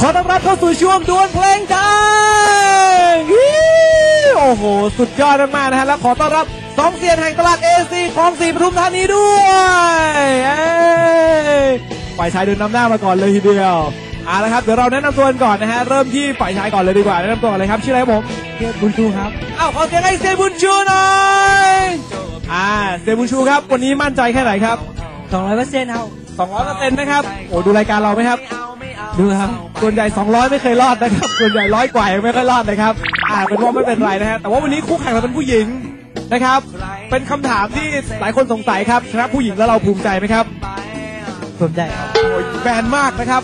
ขอต้อนรับเข้าสู่ช่วงดวลเพลงดังฮิ้วโอ้โห สุดยอดมากๆนะฮะ และขอต้อนรับสองเซียนแห่งตลาดเอซีของสีปทุมธานีด้วยเอ้ยฝ่ายชายเดินนำหน้ามาก่อนเลยทีเดียวเอาละครับ เดี๋ยวเราแนะนำตัวกันก่อนนะฮะ เริ่มที่ฝ่ายชายก่อนเลยดีกว่า แนะนำตัวก่อนเลยครับ ชื่ออะไรครับผมเกียรติบุญชูครับ อ้าวขอเสียงให้เซียนบุญชูหน่อย อ่าเซียนบุญชูครับ วันนี้มั่นใจแค่ไหนครับ200เปอร์เซ็นต์ครับ200%นะครับ โอ้ดูรายการเราไหมครับ ดูครับส่วนใหญ่ 200 ไม่เคยรอดนะครับส่วนใหญ่ร้อยกว่ายังไม่ค่อยรอดนะครับ อ่าเป็นว่าไม่เป็นไรนะฮะแต่ว่าวันนี้คู่แข่งเราเป็นผู้หญิงนะครับ เป็นคำถามที่หลายคนสงสัยครับชนะผู้หญิงแล้วเราภูมิใจไหมครับสนใจครับโอ้ยแบนมากนะครับ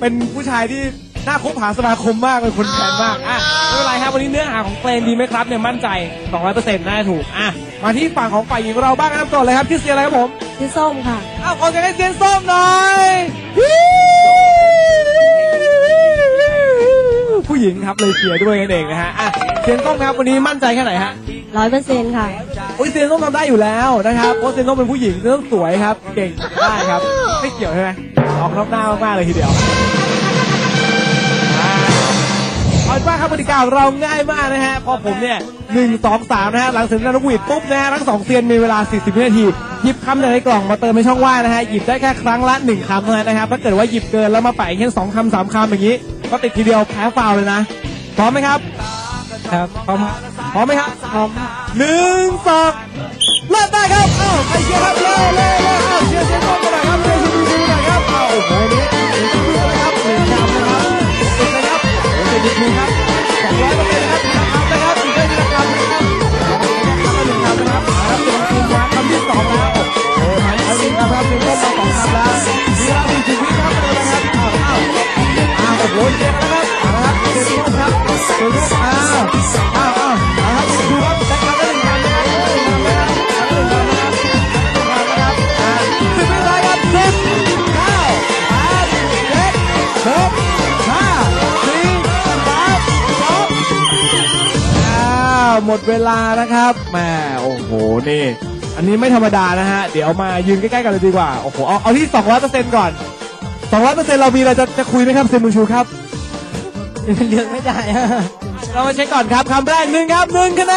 เป็นผู้ชายที่น่าคบหาสมาคมมากเป็นคนแบนมากอะไม่เป็นไรครับวันนี้เนื้อหาของเพลงดีไหมครับเนี่ยมั่นใจ 200%น่าจะถูกอะมาที่ฝั่งของฝ่ายหญิงของเราบ้างนะครับก่อนเลยครับชื่อเสียอะไรครับผม ชื่อส้มค่ะ อ้าวขอเสียงให้เสียงส้มหน่อยผู้หญิงครับเลยเชียร์ด้วยกันเองนะฮะอะเสียงส้มครับวันนี้มั่นใจแค่ไหนฮะร้อยเปอร์เซ็นต์ค่ะโอ้ยเสียงส้มทำได้อยู่แล้วนะครับเพราะเสียงส้มเป็นผู้หญิงเรื่องสวยครับ เก่งได้ครับ ไม่เกี่ยวใช่ไหมออกนอกหน้ามากๆเลยทีเดียว ป็นว่าครับกติกาของเราง่ายมากนะฮะเพราะผมเนี่ยหนึ่งสองสามนะฮะหลังเสร็จแล้วนกหวีดปุ๊บนะฮะทั้งสองเซียนมีเวลา 40วินาทีหยิบคำจากในกล่องมาเติมในช่องว่างนะฮะหยิบได้แค่ครั้งละหนึ่งคำเท่านั้นนะครับถ้าเกิดว่าหยิบเกินแล้วมาแปะอย่างเช่นสองคำสามคำอย่างนี้ ก็ติดทีเดียวแพ้ฟาวล์เลยนะพร้อมไหมครับครับพร้อมครับพร้อมไหมครับพร้อมค่ะหนึ่งสองเริ่มได้ครับอ้าวใครเชียร์ครับ ส หมดเวลานะครับแหม่โอ้โหนี่ อันนี้ไม่ธรรมดานะฮะ เดี๋ยวมายืนใกล้ๆกันเลยดีกว่า โอ้โห เอาเอาที่200%ก่อน200%เรามีอะไรจะจะคุยไหมครับเซนมูชูครับเลือกไม่ได้ เรามาเช็คก่อนครับคำแรกหนึ่งครับหนึ่งคะแน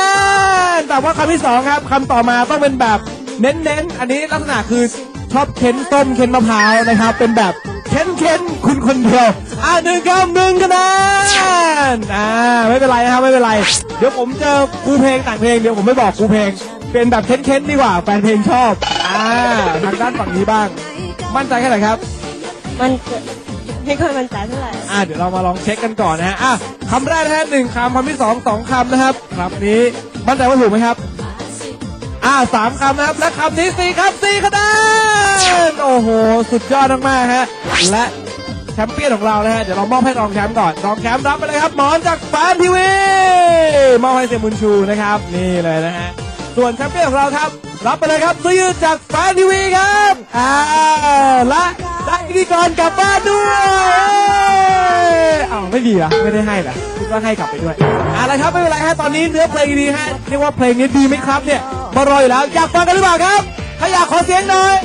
นแต่ว่าคำที่สองครับคำต่อมาต้องเป็นแบบเน้นๆ อันนี้ลักษณะคือชอบเค้นต้มเค้นมะพร้าวนะครับ เป็นแบบเค้นเค้นคุณคนเดียวอ่าหนึ่งคำหนึ่งคะแนนอ่าไม่เป็นไรนะครับไม่เป็นไร เดี๋ยวผมเจอครูเพลงแต่งเพลงเดี๋ยวผมไม่บอกครูเพลง เป็นแบบเค้นเค้นดีกว่าแฟนเพลงชอบอ่าทางด้านฝั่งนี้บ้าง มั่นใจแค่ไหนครับ มันเกิดไม่ค่อยมั่นใจเท่าไหร่อ่าเดี๋ยวเรามาลองเช็คกันก่อนนะฮะอะคำแรกนะฮะหนึ่งคำคำที่สองสองคำนะครับคำนี้มั่นใจว่าถูกไหมครับ อ่าสามคำนะครับ และคำนี้สี่คำสี่คะแนนโอ้โห สุดยอดมากๆฮะและ แชมเปี้ยนของเรานะฮะเดี๋ยวเรามอบให้รองแชมป์ก่อนรองแชมป์รับไปเลยครับหมอนจากแฟนทีวีมอบให้เซมุนชูนะครับ นี่เลยนะฮะส่วนแชมเปี้ยนของเราครับ รับไปเลยครับเสื้อยืดจากแฟนทีวีครับอ่าและได้พิธีกรกลับบ้านด้วยอ้าวไม่ดีเหรอไม่ได้ให้เหรอคิดว่าให้กลับไปด้วยเอะแล้วครับไม่เป็นไรฮะตอนนี้เนื้อเพลงดีฮะเรียกว่าเพลงนี้ดีไหมครับเนี่ยมารออยู่แล้วอยากฟังกันหรือเปล่าครับถ้าอยากขอเสียงหน่อย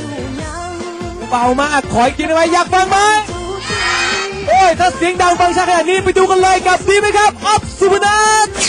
เบามากขออีกทีได้ไหมอยากฟังไหม โอ้ย ถ้าเสียงดังฟังชัดขนาดนี้ไปดูกันเลยกับดีไหมครับออฟสุพนัท